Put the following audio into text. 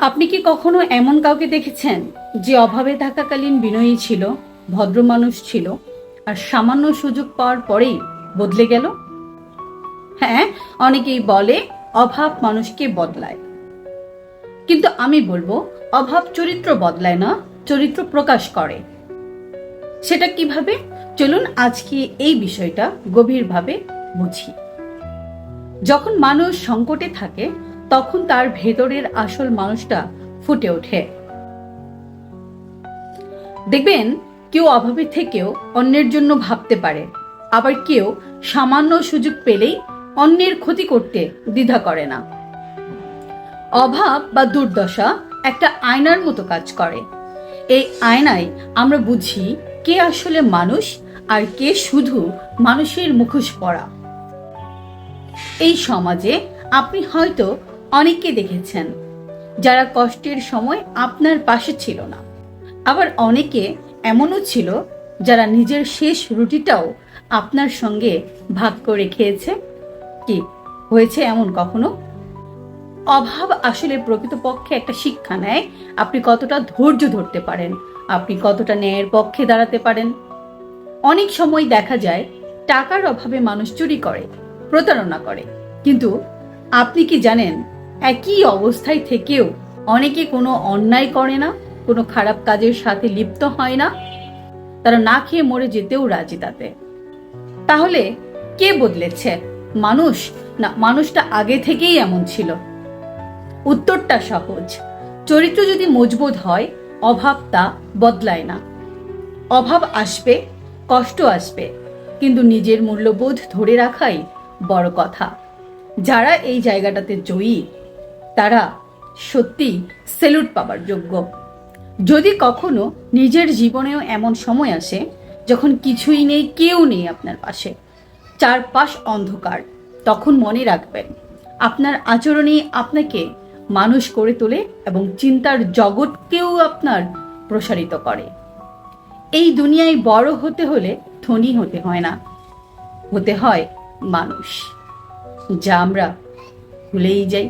আপনি কি কখনো এমন কাউকে দেখেছেন যে অভাবে থাকাকালীন বিনয়ী ছিল ভদ্র মানুষ ছিল, আর সামান্য সুযোগ পাওয়ার পরেই বদলে গেল? হ্যাঁ অনেকেই বলে অভাব মানুষকে বদলায়। কিন্তু আমি বলব, অভাব চরিত্র বদলায় না, চরিত্র প্রকাশ করে। সেটা কীভাবে? চলুন আজকে এই বিষয়টা গভীরভাবে বুঝি। যখন মানুষ সংকটে থাকে তখন তার ভেতরের আসল মানুষটা ফুটে ওঠে। দেখবেন, কেউ অভাবে থেকেও অন্যের জন্য ভাবতে পারে। আবার কেউ সামান্য সুযোগ পেলেই অন্যের ক্ষতি করতে দ্বিধা করে না। অভাব বা দুর্দশা একটা আয়নার মতো কাজ করে। এই আয়নায় আমরা বুঝি কে আসলে মানুষ আর কে শুধু মানুষের মুখোশ পরা। এই সমাজে আপনি হয়তো অনেককে দেখেছেন, যারা কষ্টের সময় আপনার পাশে ছিল না। আবার অনেকে এমনও ছিল, যারা নিজের শেষ রুটিটাও আপনার সঙ্গে ভাগ করে খেয়েছে। কি, হয়েছে এমন কখনো? অভাব আসলে প্রকৃতপক্ষে একটা শিক্ষা নেয়, আপনি কতটা ধৈর্য ধরতে পারেন, আপনি কতটা ন্যায়ের পক্ষে দাঁড়াতে পারেন। অনেক সময় দেখা যায়, টাকার অভাবে মানুষ চুরি করে, প্রতারণা করে। কিন্তু আপনি কি জানেন একই অবস্থায় থেকেও অনেকে কোনো অন্যায় করে না, কোনো খারাপ কাজের সাথে লিপ্ত হয় না। তারা না খেয়ে মরে যেতেও রাজি তাতে। তাহলে কে বদলেছে? মানুষ? না, মানুষটা আগে থেকেই এমন ছিল। উত্তরটা সহজ। চরিত্র যদি মজবুত হয় অভাব তা বদলায় না। অভাব আসবে, কষ্ট আসবে, কিন্তু নিজের মূল্যবোধ ধরে রাখাই বড় কথা। যারা এই জায়গাটাতে জয়ী তারা সত্যি সেলুট পাবার যোগ্য। যদি কখনো নিজের জীবনেও এমন সময় আসে যখন কিছুই নেই, কেউ নেই আপনার পাশে, চারপাশ অন্ধকার, তখন মনে রাখবেন আপনার আচরণই আপনাকে মানুষ করে তোলে এবং চিন্তার জগৎকেও আপনার প্রসারিত করে। এই দুনিয়ায় বড় হতে হলে ধনী হতে হয় না, হতে হয় মানুষ। যা আমরা ভুলেই যাই।